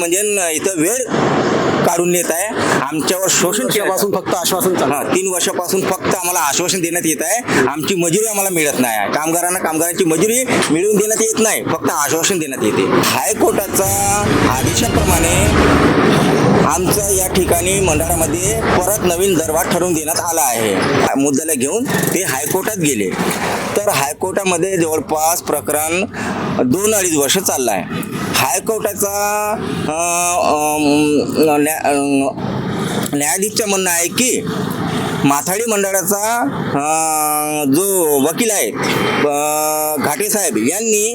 म्हणजे इथं वेळ काढून नेत आहे. आमच्यावर शोषण केल्यापासून फक्त आश्वासन चालू हा तीन वर्षापासून फक्त आम्हाला आश्वासन देण्यात येत आहे. आमची मजुरी आम्हाला मिळत नाही. कामगारांना कामगारांची मजुरी मिळवून देण्यात येत नाही. फक्त आश्वासन देण्यात येते. हायकोर्टाचा आदेशाप्रमाणे आमचं या ठिकाणी मंडळामध्ये परत नवीन दरवाढ ठरवून देण्यात आला आहे. मुद्द्याला घेऊन ते हायकोर्टात गेले. तर हायकोर्टामध्ये जवळपास प्रकरण दोन अडीच वर्ष चाललं आहे हायकोर्टाचा न्या- न्यायाधीशचं म्हणणं आहे की माथाडी मंडळाचा जो वकील आहे घाटे साहेब यांनी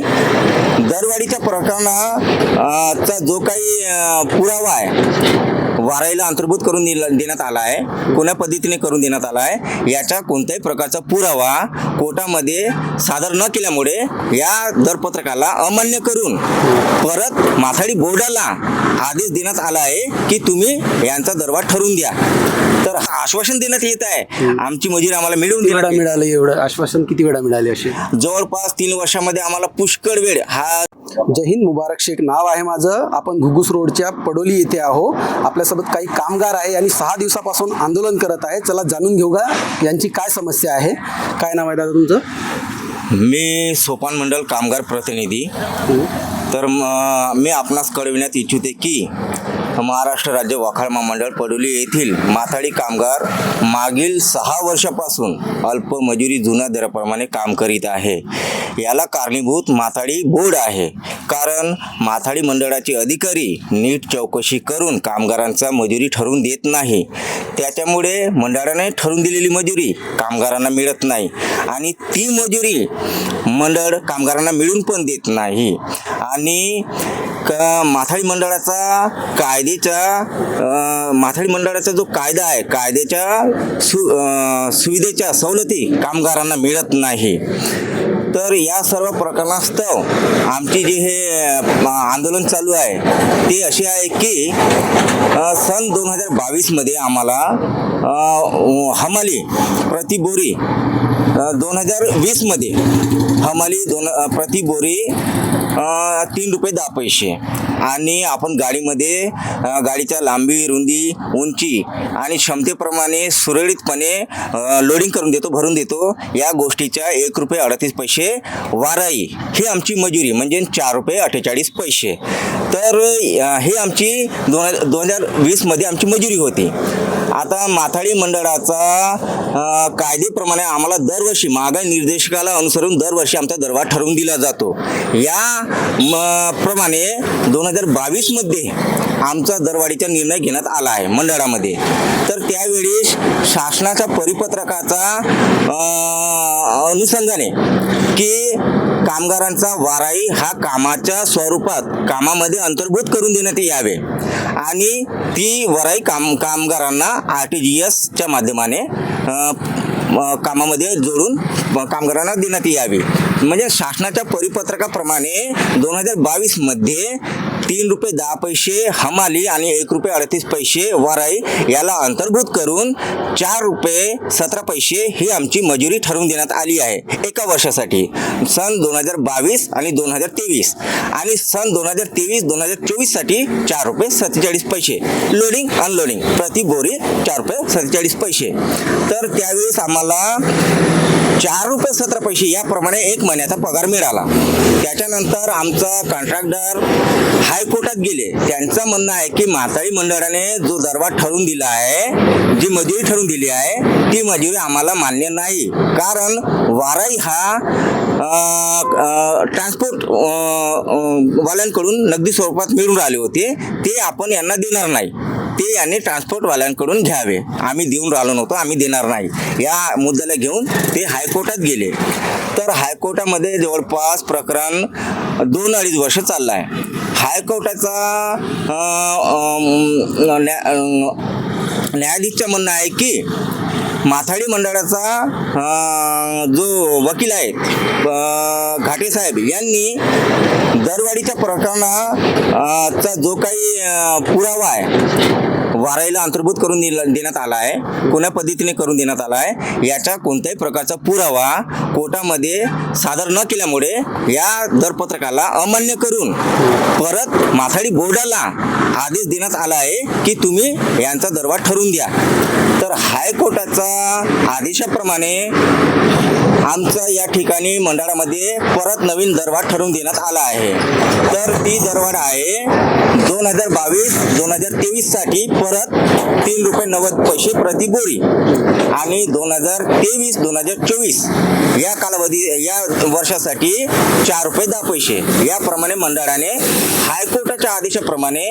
दरवाढीच्या प्रकरणाचा जो काही पुरावा आहे वाराईला अंतर्भूत करून दिला देण्यात आला आहे. कोण्या पद्धतीने करून देण्यात आला आहे? याचा कोणत्याही प्रकारचा पुरावा कोर्टामध्ये सादर न केल्यामुळे या दरपत्रकाला अमान्य करून परत माथाडी बोर्डाला आदेश देण्यात आला आहे की तुम्ही यांचा दरवाढ ठरवून द्या. तर हा आश्वासन देण्यात येत आहे. आमची मजुरी आम्हाला मिळवून किती वेळा देण्यात येत मिळालं एवढं आश्वासन किती वेळा मिळाले असे? जवळपास तीन वर्षामध्ये आम्हाला पुष्कळ वेळ हा जय हिंद मुबारक शेख. नाव आहे माझं. आपण घुगुस रोडच्या पडोली येथे आहो. आपल्यासोबत काही कामगार आहे आणि सहा दिवसापासून आंदोलन करत आहे. चला जाणून घेऊ का? यांची काय समस्या आहे? काय नाव आहे दादा तुमचं? मी सोपान मंडल कामगार प्रतिनिधी. तर म- मी आपणास कळविण्यात इच्छिते की महाराष्ट्र राज्य वाखाळ महामंडळ पडोली येथील माथाडी कामगार मागील सहा वर्षापासून अल्प मजुरी जुन्या दराप्रमाणे काम करीत आहे. याला कारणीभूत माथाडी बोर्ड आहे. कारण माथाडी मंडळाचे अधिकारी नीट चौकशी करून कामगारांचा मजुरी ठरवून देत नाही. त्याच्यामुळे मंडळाने ठरवून दिलेली मजुरी कामगारांना मिळत नाही. आणि ती मजुरी मंडळ कामगारांना मिळून पण देत नाही. आणि का माथाडी मंडळाचा कायद्याचा माथाडी मंडळाचा जो कायदा आहे कायद्याच्या सु सुविधेच्या सवलती कामगारांना मिळत नाही. तर या सर्व प्रकरणास्तव आमची जे हे आंदोलन चालू आहे ते असे आहे की सन दोन हजार बावीसमध्ये आम्हाला हमाली प्रति बोरी दोन हजार वीसमध्ये हमाली दोन प्रतिबोरी प्रति बोरी तीन रुपये दहा पैसे. आणि आपण गाडीमध्ये गाडीच्या लांबी रुंदी उंची आणि क्षमतेप्रमाणे सुरळीतपणे लोडिंग करून देतो भरून देतो. या गोष्टीच्या एक रुपये अडतीस पैसे वाराई. ही आमची मजुरी म्हणजे चार रुपये अठ्ठेचाळीस पैसे. तर हे आमची दोन दोन हजार वीसमध्ये आमची मजुरी होती. आता माथाडी मंडळाचा कायदेप्रमाणे आम्हाला दरवर्षी महागाई निर्देशकाला अनुसरून दरवर्षी आमचा दरवाढ ठरवून दिला जातो. या प्रमाणे दोन हजार बावीसमध्ये आमचा दरवाढीचा निर्णय घेण्यात आला आहे मंडळामध्ये. तर त्यावेळी शासनाच्या परिपत्रकाचा अनुषंगाने की कामगारांचा वाराई हा कामाच्या स्वरूपात कामामध्ये अंतर्भूत करून देण्यात यावे. आणि ती वराई काम कामगारांना आर टी जी एसच्या माध्यमाने कामामध्ये जोडून कामगारांना देण्यात यावी. म्हणजे शासनाच्या परिपत्रकाप्रमाणे दोन हजार बावीसमध्ये तीन रुपये दहा पैसे हमाली आणि एक रुपये अडतीस पैसे वराई याला अंतर्भूत करून चार रुपये सतरा पैसे ही आमची मजुरी ठरवून देण्यात आली आहे. एका वर्षासाठी. सन दोन हजार बावीस आणि दोन हजार तेवीस. आणि सन दोन हजार तेवीस दोन हजार चोवीससाठी चार रुपये सत्तेचाळीस पैसे. लोडिंग अनलोडिंग प्रति बोरी चार रुपये सत्तेचाळीस पैसे. तर त्यावेळेस आम्हाला चार रुपये सतरा पैसे याप्रमाणे एक महिन्याचा पगार मिळाला. त्याच्यानंतर आमचा कॉन्ट्रॅक्टर हायकोर्टात गेले. त्यांचं म्हणणं आहे की म्हातारी मंडळाने जो दरवा ठरवून दिला आहे जी मजुरी ठरवून दिली आहे ती मजुरी आम्हाला मान्य नाही. कारण वाराई हा ट्रान्सपोर्ट वाल्यांकडून नगदी स्वरूपात मिळून राहिले होते. ते आपण यांना देणार नाही. ते यांनी ट्रान्सपोर्टवाल्यांकडून घ्यावे. आम्ही देऊन राहिलो नव्हतो आम्ही देणार नाही. या मुद्द्याला घेऊन ते हायकोर्टात गेले. तर हायकोर्टामध्ये जवळपास प्रकरण दोन अडीच वर्ष चाललं आहे. हायकोर्टाचा न्या- न्यायाधीशचं म्हणणं आहे की माथाडी मंडळाचा जो वकील आहे घाटे साहेब यांनी दरवाढीच्या प्रकरणाचा जो काही पुरावा आहे वाराईला अंतर्भूत करून देण्यात आला आहे. कोण्या पद्धतीने करून देण्यात आला आहे? याचा कोणत्याही प्रकारचा पुरावा कोर्टामध्ये सादर न केल्यामुळे या दरपत्रकाला अमान्य करून परत माथाडी बोर्डाला आदेश देण्यात आला आहे की तुम्ही यांचा दरवाढ ठरवून द्या. तर हायकोर्टाचा आदेशाप्रमाणे आमचं या ठिकाणी मंडळामध्ये परत नवीन दरवाढ ठरवून देण्यात आला आहे. तर ती दरवाढ आहे दोन हजार बावीस दोन हजार तेवीससाठी परत तीन रुपये नव्वद पैसे प्रति बोरी आणि दोन हजार तेवीस दोन हजार चोवीस या कालावधी या वर्षासाठी चार रुपये दहा पैसे. याप्रमाणे मंडळाने हायकोर्टाच्या आदेशाप्रमाणे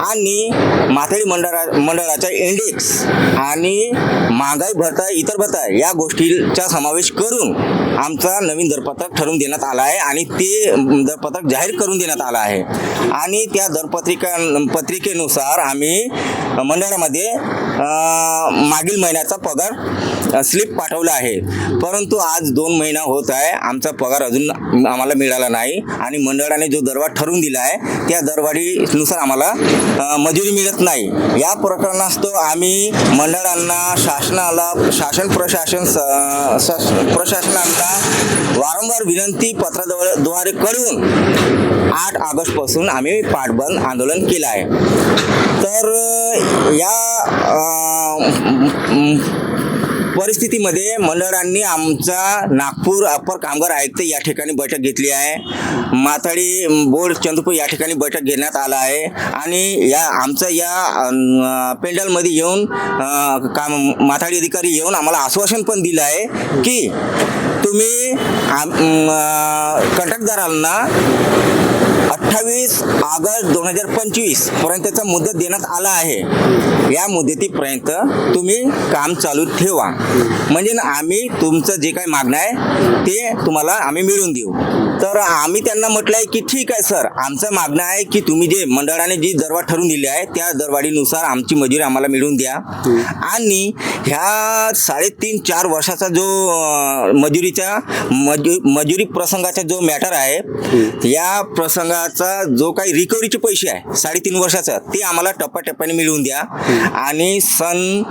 आणि माथाडी मंडळा मंडळाचा इंडेक्स आणि महागाई भत्ता इतर भत्ता या गोष्टीचा समावेश करून आमचा नवीन दरपत्रक ठरवून देण्यात आला आहे आणि ते दरपत्रक जाहीर करून देण्यात आला आहे. आणि त्या दरपत्रिका पत्रिकेनुसार आम्ही मंडळामध्ये मागील महिन्याचा पगार स्लिप पाठवलं आहे. परंतु आज दोन महिना होत आहे. आमचा पगार अजून आम्हाला मिळाला नाही. आणि मंडळाने जो दरवाढ ठरवून दिला आहे त्या दरवाढीनुसार आम्हाला मजुरी मिळत नाही. या प्रकरणास्तव आम्ही मंडळांना शासनाला शासन प्रशासन स- प्रशासनाला वारंवार विनंती पत्राद्वारे करून आठ ऑगस्टपासून आम्ही पाठबंद आंदोलन केलं आहे. तर या परिस्थितीमध्ये मंडळांनी आमचा नागपूर अप्पर कामगार आयुक्त या ठिकाणी बैठक घेतली आहे. माथाडी बोर्ड चंद्रपूर या ठिकाणी बैठक घेण्यात आला आहे. आणि या आमचं या पेंडलमध्ये येऊन काम माथाडी अधिकारी येऊन आम्हाला आश्वासन पण दिलं आहे की तुम्ही आम- कंत्राटदारांना अठ्ठावीस ऑगस्ट दोन हजार पंचवीस पर्यंतचा मुदत देण्यात आला आहे. या मुदतीपर्यंत तुम्ही काम चालू ठेवा. म्हणजे ना आम्ही तुमचं जे काही मागणं आहे ते तुम्हाला आम्ही मिळवून देऊ. तर आम्ही त्यांना म्हटलं आहे की ठीक आहे सर. आमचं मागणं आहे की तुम्ही जे मंडळाने जी दरवाढ ठरवून दिली आहे त्या दरवाढीनुसार आमची मजुरी आम्हाला मिळवून द्या. आणि ह्या साडेतीन चार वर्षाचा जो मजुरीचा मजु मजुरी प्रसंगाचा जो मॅटर आहे या प्रसंगाचा जो काही रिकव्हरीचे पैसे आहे साडेतीन वर्षाचा ते आम्हाला टप्प्याटप्प्याने मिळवून द्या. आणि सन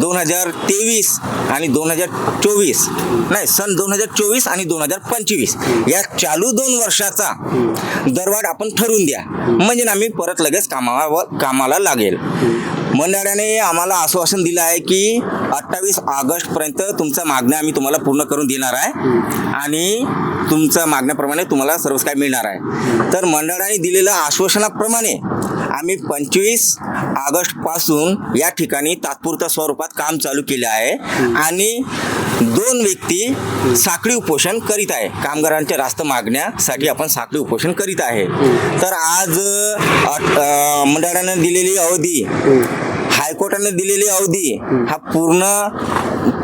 दोन हजार तेवीस आणि दोन हजार चोवीस नाही सन दोन हजार चोवीस आणि दोन हजार पंचवीस या चालू दोन वर्षाचा दरवाढ आपण ठरवून द्या. म्हणजे ना आम्ही परत लगेच कामावर कामाला लागेल. मंडळाने आम्हाला आश्वासन दिलं आहे की अठ्ठावीस ऑगस्टपर्यंत तुमचं मागण्या आम्ही तुम्हाला पूर्ण करून देणार आहे. आणि तुमच्या मागण्याप्रमाणे तुम्हाला सर्वच काही मिळणार आहे. तर मंडळाने दिलेल्या आश्वासनाप्रमाणे आम्ही पंचवीस ऑगस्टपासून या ठिकाणी तात्पुरत्या स्वरूपात काम चालू केले आहे. आणि दोन व्यक्ती साखळी उपोषण करीत आहे. कामगारांच्या रास्त मागण्यासाठी आपण साखळी उपोषण करीत आहे. तर आज मंडळाने दिलेली अवधी हायकोर्टाने दिलेली अवधी हा पूर्ण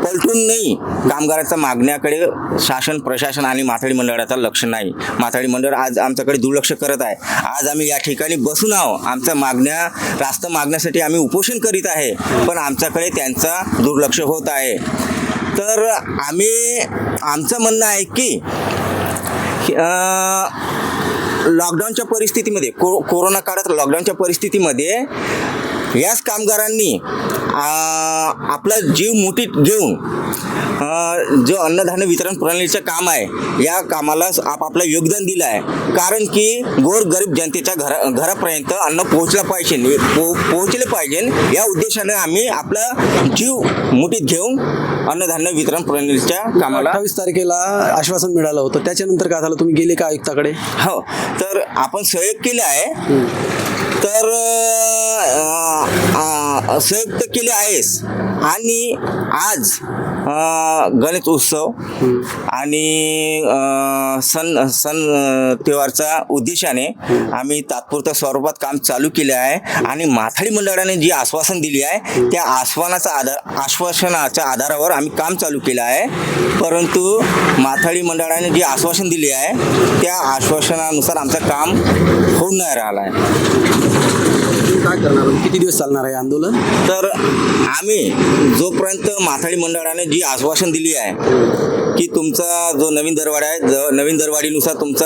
पलटून नाही. कामगारांच्या मागण्याकडे शासन प्रशासन आणि माथाडी मंडळाचं लक्ष नाही. माथाडी मंडळ आज आमच्याकडे दुर्लक्ष करत आहे. आज आम्ही या ठिकाणी बसून आहो आमच्या मागण्या रास्त मागण्यासाठी आम्ही उपोषण करीत आहे. पण आमच्याकडे त्यांचा दुर्लक्ष होत आहे. तर आम्ही आमचं म्हणणं आहे की लॉकडाऊनच्या परिस्थितीमध्ये को कोरोना काळात लॉकडाऊनच्या परिस्थितीमध्ये याच कामगारांनी आपला जीव मुठीत घेऊन जो अन्नधान्य वितरण प्रणालीचं काम आहे या कामाला आपापलं योगदान दिलं आहे. कारण की गोर गरीब जनतेच्या घरा घरापर्यंत अन्न पोहोचलं पाहिजे पो पोहोचले पाहिजे. या उद्देशाने आम्ही आपला जीव मुठीत घेऊन अन्नधान्य वितरण प्रणालीच्या कामाला अठ्ठावीस तारखेला आश्वासन मिळालं होतं. त्याच्यानंतर काय झालं? तुम्ही गेले का आयुक्ताकडे? हो. तर आपण सहयोग केले आहे. तर संयुक्त केले आहेस. आणि आज गणेश उत्सव आणि सण सण त्योहारचा त्योहारच्या उद्देशाने आम्ही तात्पुरत्या स्वरूपात काम चालू केले आहे. आणि माथाडी मंडळाने जी आश्वासन दिली आहे त्या आश्वानाचा आधार आश्वासनाच्या आधारावर आम्ही काम चालू केलं आहे. परंतु माथाडी मंडळाने जी आश्वासन दिली आहे त्या आश्वासनानुसार आमचं काम होऊन नाही राहिलं आहे. काय करणार किती दिवस चालणार आहे आंदोलन? तर आम्ही जोपर्यंत माथाडी मंडळाने जी आश्वासन दिली आहे की तुमचा जो नवीन दरवाढ आहे ज- नवीन दरवाढीनुसार तुमचा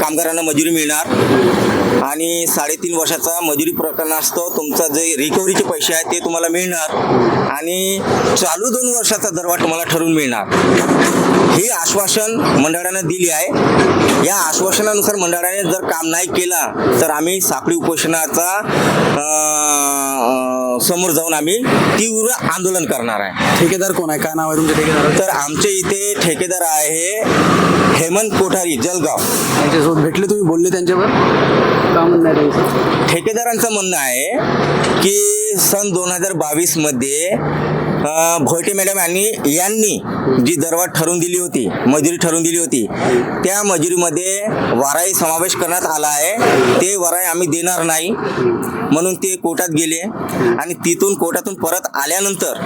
कामगारांना मजुरी मिळणार आणि साडेतीन वर्षाचा मजुरी प्रकरणास्तव तुमचा जे रिकव्हरीचे पैसे आहेत ते तुम्हाला मिळणार आणि चालू दोन वर्षाचा दरवाढ तुम्हाला ठरवून मिळणार. हे आश्वासन मंडळानं दिली आहे. या आश्वासनानुसार मंडळाने जर काम नाही केला तर आम्ही साखळी उपोषणाचा समोर जाऊन आम्ही तीव्र आंदोलन करणार आहे. ठेकेदार कोण आहे? काय नाव आहे तुमच्या ठेकेदार? तर आमच्या इथे ठेकेदार आहे हेमंत कोठारी जलगाव. त्यांच्यासोबत भेटले तुम्ही? बोलले त्यांच्यावर? का म्हणणं आहे ठेकेदारांचं म्हणणं आहे की सन दोन हजार बावीसमध्ये भोयटे मॅडम यांनी यांनी जी दरवाढ ठरवून दिली होती मजुरी ठरवून दिली होती त्या मजुरीमध्ये वाराही समावेश करण्यात आला आहे. ते वराई आम्ही देणार नाही. म्हणून ते कोर्टात गेले आणि तिथून कोर्टातून परत आल्यानंतर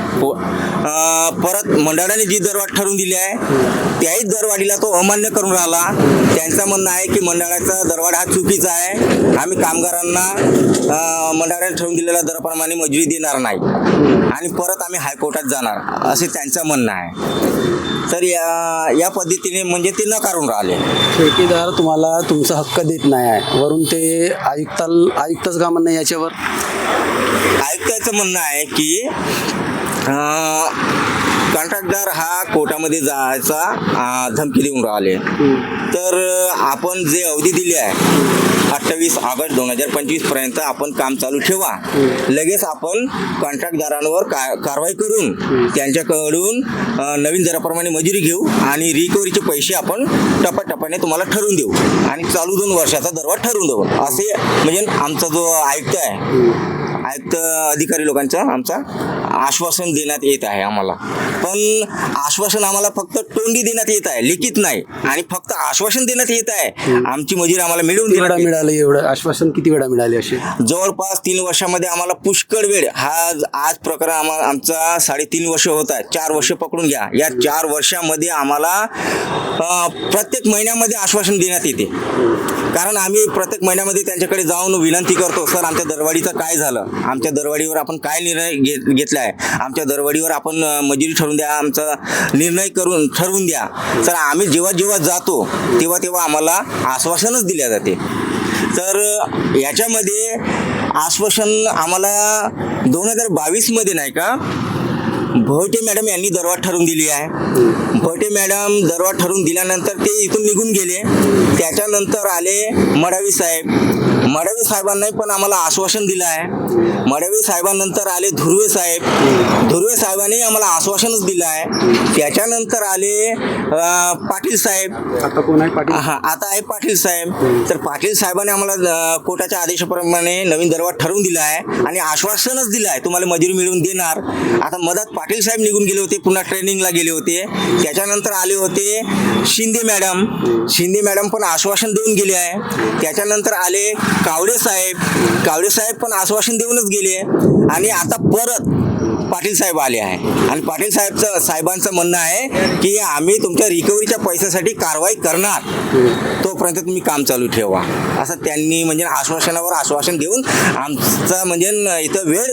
परत मंडळाने जी दरवाढ ठरवून दिली आहे त्याही दरवाढीला तो अमान्य करून राहिला. त्यांचं म्हणणं आहे की मंडळाचा दरवाढ हा चुकीचा आहे. आम्ही कामगारांना मंडळाने ठरवून दिलेल्या दराप्रमाणे मजुरी देणार नाही. आणि परत आम्ही हायकोर्टात जाणार असे त्यांचं म्हणणं आहे. तर या या पद्धतीने म्हणजे ते नकारून राहिले. ठेकेदार तुम्हाला तुमचा हक्क देत नाही आहे. वरून ते आयुक्ताल आयुक्तच का म्हणणं याच्यावर? आयुक्ताचं म्हणणं आहे की कॉन्ट्रॅक्टदार हा कोर्टामध्ये जायचा धमकी देऊन राहिले. तर आपण जे अवधी दिली आहे अठ्ठावीस ऑगस्ट दोन हजार पंचवीसपर्यंत आपण काम चालू ठेवा. लगेच आपण कॉन्ट्रॅक्टदारांवर कारवाई करून त्यांच्याकडून नवीन दराप्रमाणे मजुरी घेऊ आणि रिकव्हरीचे पैसे आपण टप्प्याटप्प्याने तुम्हाला ठरवून देऊ. आणि चालू दोन वर्षाचा दरवाढ ठरवून देऊ. असे म्हणजे आमचा जो आयुक्त आहे आयुक्त अधिकारी लोकांचा आमचा आश्वासन देण्यात येत आहे आम्हाला. पण आश्वासन आम्हाला फक्त तोंडी देण्यात येत आहे लिखित नाही. आणि फक्त आश्वासन देण्यात येत आहे. आमची मजुरी आम्हाला मिळवून वेळा मिळालं एवढं? आश्वासन किती वेळा मिळाले असे? जवळपास तीन वर्षामध्ये आम्हाला पुष्कळ वेळ हा आज प्रकार आम्हाला आमचा साडेतीन वर्ष होत आहे. चार वर्ष पकडून घ्या. या चार वर्षामध्ये आम्हाला प्रत्येक महिन्यामध्ये आश्वासन देण्यात येते. कारण आम्ही प्रत्येक महिन्यामध्ये त्यांच्याकडे जाऊन विनंती करतो सर आमच्या दरवाढीचं काय झालं? आमच्या दरवाढीवर आपण काय निर्णय घेत घेतला आहे? आमच्या दरवाढीवर आपण मजुरी ठरवून द्या आमचा निर्णय करून ठरवून द्या. तर आम्ही जेव्हा जेव्हा जातो तेव्हा तेव्हा आम्हाला आश्वासनच दिल्या जाते. तर याच्यामध्ये आश्वासन आम्हाला दोन हजार बावीसमध्ये नाही का भोयटे मॅडम यांनी दरवाढ ठरवून दिली आहे. भोयटे मॅडम दरवाढ ठरवून दिल्यानंतर ते इथून निघून गेले. त्याच्यानंतर आले मडावी साहेब. मडावी साहेबांनाही पण आम्हाला आश्वासन दिलं आहे. मडावी साहेबांनंतर आले धुर्वे साहेब. धुर्वे साहेबांनी आम्हाला आश्वासनच दिलं आहे. त्याच्यानंतर आले पाटील साहेब. आता कोण आहे पाटील? हा आता आहे पाटील साहेब. तर पाटील साहेबांनी आम्हाला कोर्टाच्या आदेशाप्रमाणे नवीन दरवाढ ठरवून दिला आहे आणि आश्वासनच दिलं आहे. तुम्हाला मजुरी मिळवून देणार. आता मधात पाटील पाटील साहेब निघून गेले होते पुन्हा ट्रेनिंगला गेले होते. त्याच्यानंतर आले होते शिंदे मॅडम शिंदे मॅडम पण आश्वासन देऊन गेले आहे. त्याच्यानंतर आले कावडे साहेब. कावडे साहेब पण आश्वासन देऊनच गेले. आणि आता परत पाटील साहेब आले आहे. आणि पाटील साहेबचं साहेबांचं म्हणणं आहे की आम्ही तुमच्या रिकव्हरीच्या पैशासाठी कारवाई करणार. तोपर्यंत तुम्ही काम चालू ठेवा. असं त्यांनी म्हणजे आश्वासनावर आश्वासन देऊन आमचा म्हणजे इथं वेळ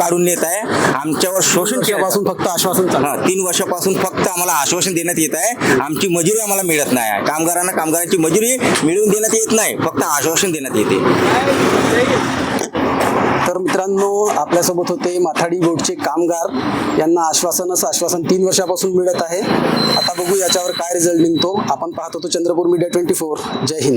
काढून नेत आहे. आमच्यावर शोषण केलं वर्षापासून फक्त आश्वासन तीन वर्षापासून फक्त आम्हाला आश्वासन देण्यात येत आहे. आमची मजुरी आम्हाला मिळत नाही. आहे कामगारांना कामगारांची मजुरी मिळवून देण्यात येत नाही. फक्त आश्वासन देण्यात येते. तर मित्रांनो आपल्यासोबत होते माथाडी बोर्डचे कामगार. यांना आश्वासनच आश्वासन तीन वर्षापासून मिळत आहे. आता बघू याच्यावर काय रिझल्ट निघतो. आपण पाहत होतो चंद्रपूर मीडिया ट्वेंटी फोर जय हिंद.